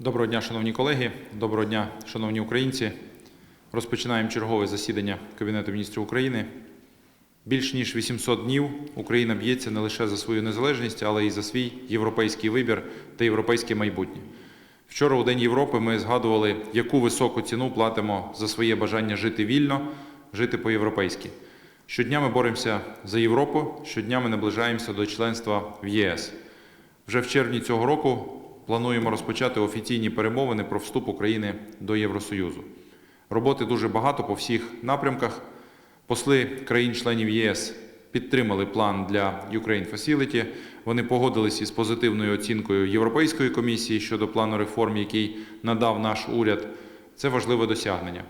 Доброго дня, шановні колеги. Доброго дня, шановні українці. Розпочинаємо чергове засідання Кабінету міністрів України. Більш ніж 800 днів Україна б'ється не лише за свою незалежність, але й за свій європейський вибір та європейське майбутнє. Вчора у День Європи ми згадували, яку високу ціну платимо за своє бажання жити вільно, жити по-європейськи. Щодня ми боремося за Європу, щодня ми наближаємося до членства в ЄС. Вже в червні цього року плануємо розпочати офіційні перемовини про вступ України до Євросоюзу. Роботи дуже багато по всіх напрямках. Посли країн-членів ЄС підтримали план для Ukraine Facility. Вони погодились із позитивною оцінкою Європейської комісії щодо плану реформ, який надав наш уряд. Це важливе досягнення.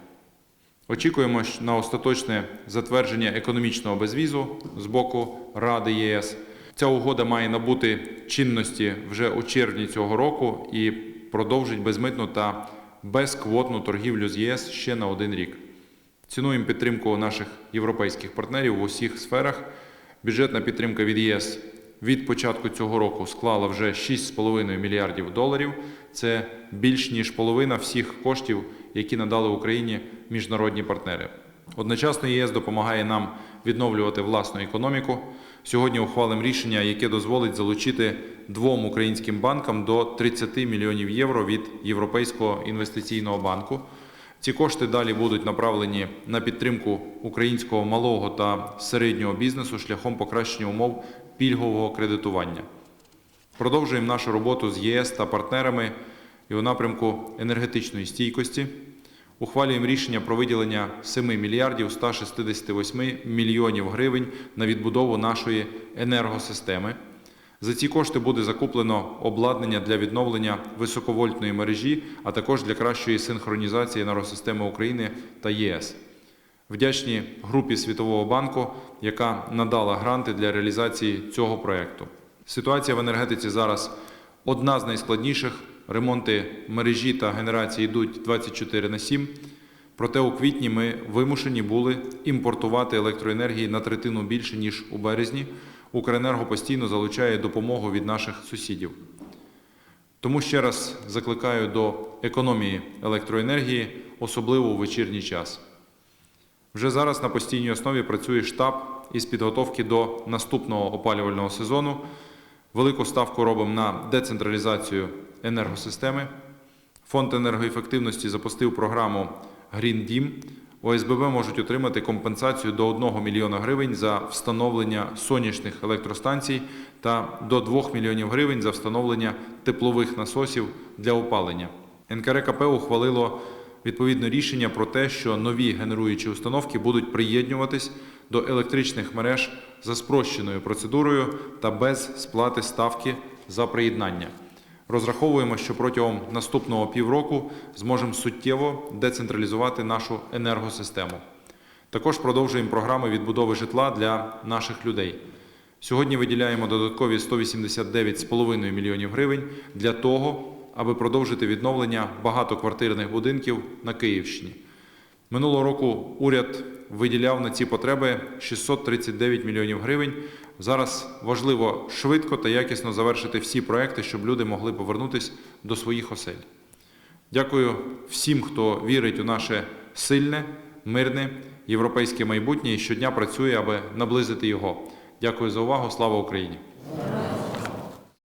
Очікуємо на остаточне затвердження економічного безвізу з боку Ради ЄС. Ця угода має набути чинності вже у червні цього року і продовжить безмитну та безквотну торгівлю з ЄС ще на один рік. Цінуємо підтримку наших європейських партнерів в усіх сферах. Бюджетна підтримка від ЄС від початку цього року склала вже 6,5 мільярдів доларів. Це більш ніж половина всіх коштів, які надали Україні міжнародні партнери. Одночасно ЄС допомагає нам відновлювати власну економіку. Сьогодні ухвалимо рішення, яке дозволить залучити двом українським банкам до 30 мільйонів євро від Європейського інвестиційного банку. Ці кошти далі будуть направлені на підтримку українського малого та середнього бізнесу шляхом покращення умов пільгового кредитування. Продовжуємо нашу роботу з ЄС та партнерами і у напрямку енергетичної стійкості. Ухвалюємо рішення про виділення 7 мільярдів 168 мільйонів гривень на відбудову нашої енергосистеми. За ці кошти буде закуплено обладнання для відновлення високовольтної мережі, а також для кращої синхронізації енергосистеми України та ЄС. Вдячні групі Світового банку, яка надала гранти для реалізації цього проєкту. Ситуація в енергетиці зараз одна з найскладніших. Ремонти мережі та генерації йдуть 24 на 7. Проте у квітні ми вимушені були імпортувати електроенергії на третину більше, ніж у березні. Укренерго постійно залучає допомогу від наших сусідів. Тому ще раз закликаю до економії електроенергії, особливо у вечірній час. Вже зараз на постійній основі працює штаб із підготовки до наступного опалювального сезону. Велику ставку робимо на децентралізацію енергосистеми. Фонд енергоефективності запустив програму Green Дім. ОСББ можуть отримати компенсацію до 1 мільйона гривень за встановлення сонячних електростанцій та до 2 мільйонів гривень за встановлення теплових насосів для опалення. НКРКП ухвалило відповідне рішення про те, що нові генеруючі установки будуть приєднуватись до електричних мереж за спрощеною процедурою та без сплати ставки за приєднання. Розраховуємо, що протягом наступного півроку зможемо суттєво децентралізувати нашу енергосистему. Також продовжуємо програми відбудови житла для наших людей. Сьогодні виділяємо додаткові 189,5 мільйонів гривень для того, аби продовжити відновлення багатоквартирних будинків на Київщині. Минулого року уряд виділяв на ці потреби 639 мільйонів гривень. Зараз важливо швидко та якісно завершити всі проекти, щоб люди могли повернутися до своїх осель. Дякую всім, хто вірить у наше сильне, мирне європейське майбутнє і щодня працює, аби наблизити його. Дякую за увагу. Слава Україні!